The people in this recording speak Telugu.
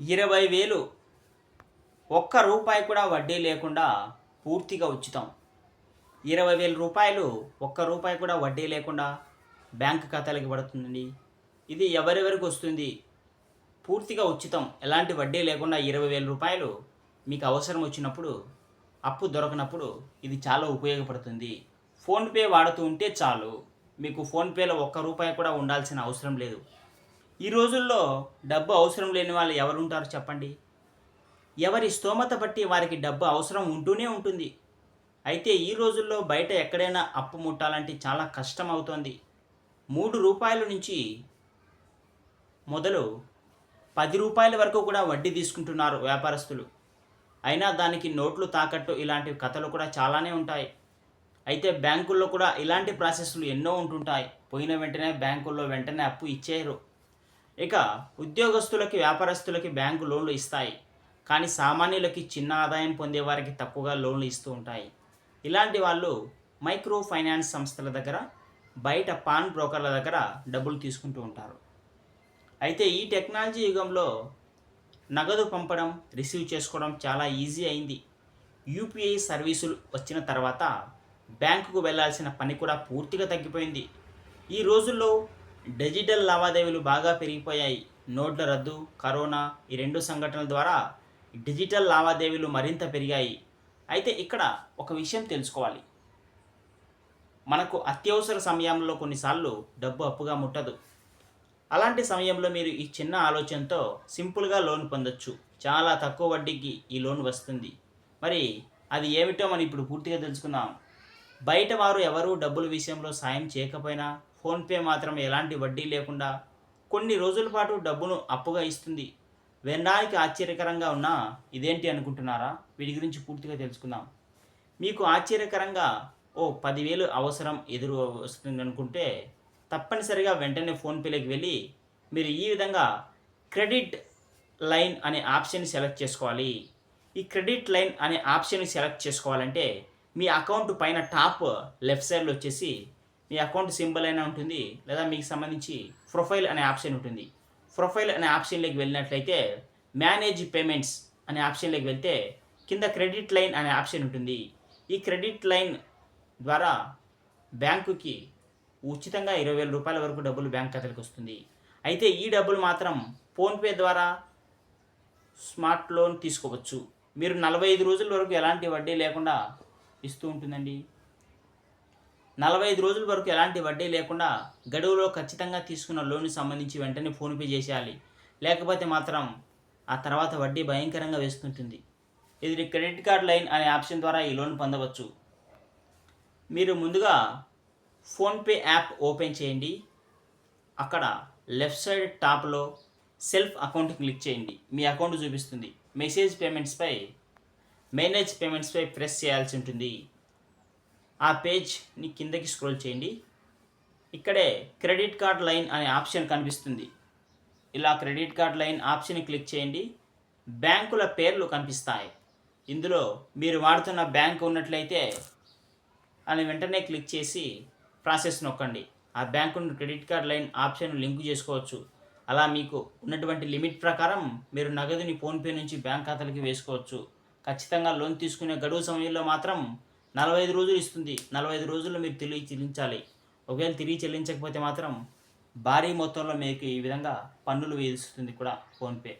ఇరవై వేలు ఒక్క రూపాయి కూడా వడ్డీ లేకుండా పూర్తిగా ఉచితం. ఇరవై వేల రూపాయలు ఒక్క రూపాయి కూడా వడ్డీ లేకుండా బ్యాంక్ ఖాతాలకి పడుతుందండి. ఇది ఎవరెవరికి వస్తుంది? పూర్తిగా ఉచితం. ఎలాంటి వడ్డీ లేకుండా ఇరవై వేల రూపాయలు మీకు అవసరం వచ్చినప్పుడు అప్పు దొరకనప్పుడు ఇది చాలా ఉపయోగపడుతుంది. ఫోన్పే వాడుతూ ఉంటే చాలు. మీకు ఫోన్పేలో ఒక్క రూపాయి కూడా ఉండాల్సిన అవసరం లేదు. ఈ రోజుల్లో డబ్బు అవసరం లేని వాళ్ళు ఎవరుంటారు చెప్పండి? ఎవరి స్తోమత బట్టి వారికి డబ్బు అవసరం ఉంటూనే ఉంటుంది. అయితే ఈ రోజుల్లో బయట ఎక్కడైనా అప్పు ముట్టాలంటే చాలా కష్టం అవుతోంది మూడు రూపాయల నుంచి మొదలు పది రూపాయల వరకు కూడా వడ్డీ తీసుకుంటున్నారు వ్యాపారస్తులు. అయినా దానికి నోట్లు తాకట్టు ఇలాంటి కథలు కూడా చాలానే ఉంటాయి. అయితే బ్యాంకుల్లో కూడా ఇలాంటి ప్రాసెస్లు ఎన్నో ఉంటుంటాయి. పోయిన వెంటనే బ్యాంకుల్లో వెంటనే అప్పు ఇచ్చేయరు. ఇక ఉద్యోగస్తులకి వ్యాపారస్తులకి బ్యాంకు లోన్లు ఇస్తాయి. కానీ సామాన్యులకి చిన్న ఆదాయం పొందే వారికి తక్కువగా లోన్లు ఇస్తూ ఉంటాయి. ఇలాంటి వాళ్ళు మైక్రో ఫైనాన్స్ సంస్థల దగ్గర బయట పాన్ బ్రోకర్ల దగ్గర డబ్బులు తీసుకుంటూ ఉంటారు. అయితే ఈ టెక్నాలజీ యుగంలో నగదు పంపడం రిసీవ్ చేసుకోవడం చాలా ఈజీ అయింది. యూపీఐ సర్వీసులు వచ్చిన తర్వాత బ్యాంకుకు వెళ్ళాల్సిన పని కూడా పూర్తిగా తగ్గిపోయింది. ఈ రోజుల్లో డిజిటల్ లావాదేవీలు బాగా పెరిగిపోయాయి. నోట్ల రద్దు కరోనా ఈ రెండు సంఘటనల ద్వారా డిజిటల్ లావాదేవీలు మరింత పెరిగాయి. అయితే ఇక్కడ ఒక విషయం తెలుసుకోవాలి. మనకు అత్యవసర సమయంలో కొన్నిసార్లు డబ్బు అప్పుగా ముట్టదు. అలాంటి సమయంలో మీరు ఈ చిన్న ఆలోచనతో సింపుల్గా లోన్ పొందొచ్చు. చాలా తక్కువ వడ్డీకి ఈ లోన్ వస్తుంది. మరి అది ఏమిటో మనం ఇప్పుడు పూర్తిగా తెలుసుకుందాం. బయట వారు ఎవరూ డబ్బుల విషయంలో సాయం చేయకపోయినా ఫోన్పే మాత్రం ఎలాంటి వడ్డీ లేకుండా కొన్ని రోజుల పాటు డబ్బును అప్పుగా ఇస్తుంది. వినడానికి ఆశ్చర్యకరంగా ఉన్నా ఇదేంటి అనుకుంటున్నారా? వీటి గురించి పూర్తిగా తెలుసుకుందాం. మీకు ఆశ్చర్యకరంగా ఓ పదివేలు అవసరం ఎదురు వస్తుంది అనుకుంటే తప్పనిసరిగా వెంటనే ఫోన్పేలోకి వెళ్ళి మీరు ఈ విధంగా క్రెడిట్ లైన్ అనే ఆప్షన్ సెలెక్ట్ చేసుకోవాలి. ఈ క్రెడిట్ లైన్ అనే ఆప్షన్ సెలెక్ట్ చేసుకోవాలంటే మీ అకౌంట్ పైన టాప్ లెఫ్ట్ సైడ్లో వచ్చేసి మీ అకౌంట్ సింబల్ అయినా ఉంటుంది లేదా మీకు సంబంధించి ప్రొఫైల్ అనే ఆప్షన్ ఉంటుంది. ప్రొఫైల్ అనే ఆప్షన్లోకి వెళ్ళినట్లయితే మేనేజ్ పేమెంట్స్ అనే ఆప్షన్లోకి వెళ్తే కింద క్రెడిట్ లైన్ అనే ఆప్షన్ ఉంటుంది. ఈ క్రెడిట్ లైన్ ద్వారా బ్యాంకుకి ఉచితంగా ఇరవై వేల రూపాయల వరకు డబ్బులు బ్యాంక్ ఖాతాలకు వస్తుంది. అయితే ఈ డబ్బులు మాత్రం ఫోన్పే ద్వారా స్మార్ట్ లోన్ తీసుకోవచ్చు. మీరు నలభై ఐదు రోజుల వరకు ఎలాంటి వడ్డీ లేకుండా ఇస్తూ ఉంటుందండి. నలభై ఐదు రోజుల వరకు ఎలాంటి వడ్డీ లేకుండా గడువులో ఖచ్చితంగా తీసుకున్న లోన్కి సంబంధించి వెంటనే ఫోన్పే చేసేయాలి. లేకపోతే మాత్రం ఆ తర్వాత వడ్డీ భయంకరంగా వేస్తుంటుంది. ఇది క్రెడిట్ కార్డ్ లైన్ అనే ఆప్షన్ ద్వారా ఈ లోన్ పొందవచ్చు. మీరు ముందుగా ఫోన్పే యాప్ ఓపెన్ చేయండి. అక్కడ లెఫ్ట్ సైడ్ టాప్లో సెల్ఫ్ అకౌంట్ క్లిక్ చేయండి. మీ అకౌంట్ చూపిస్తుంది. మెసేజ్ పేమెంట్స్పై మేనేజ్ పేమెంట్స్పై ప్రెస్ చేయాల్సి ఉంటుంది. ఆ పేజ్ని కిందకి స్క్రోల్ చేయండి. ఇక్కడే క్రెడిట్ కార్డ్ లైన్ అనే ఆప్షన్ కనిపిస్తుంది. ఇలా credit card line option click చేయండి. బ్యాంకుల పేర్లు కనిపిస్తాయి. ఇందులో మీరు వాడుతున్న బ్యాంక్ ఉన్నట్లయితే అని వెంటనే క్లిక్ చేసి ప్రాసెస్ నొక్కండి. ఆ బ్యాంకును credit card line option link చేసుకోవచ్చు. అలా మీకు ఉన్నటువంటి లిమిట్ ప్రకారం మీరు నగదుని ఫోన్పే నుంచి బ్యాంక్ ఖాతాలకి వేసుకోవచ్చు. ఖచ్చితంగా లోన్ తీసుకునే గడువు సమయంలో మాత్రం నలభై ఐదు రోజులు ఇస్తుంది. నలభై ఐదు రోజుల్లో మీరు తిరిగి చెల్లించాలి. ఒకవేళ తిరిగి చెల్లించకపోతే మాత్రం భారీ మొత్తంలో మీకు ఈ విధంగా పన్నులు విధిస్తుంది కూడా ఫోన్పే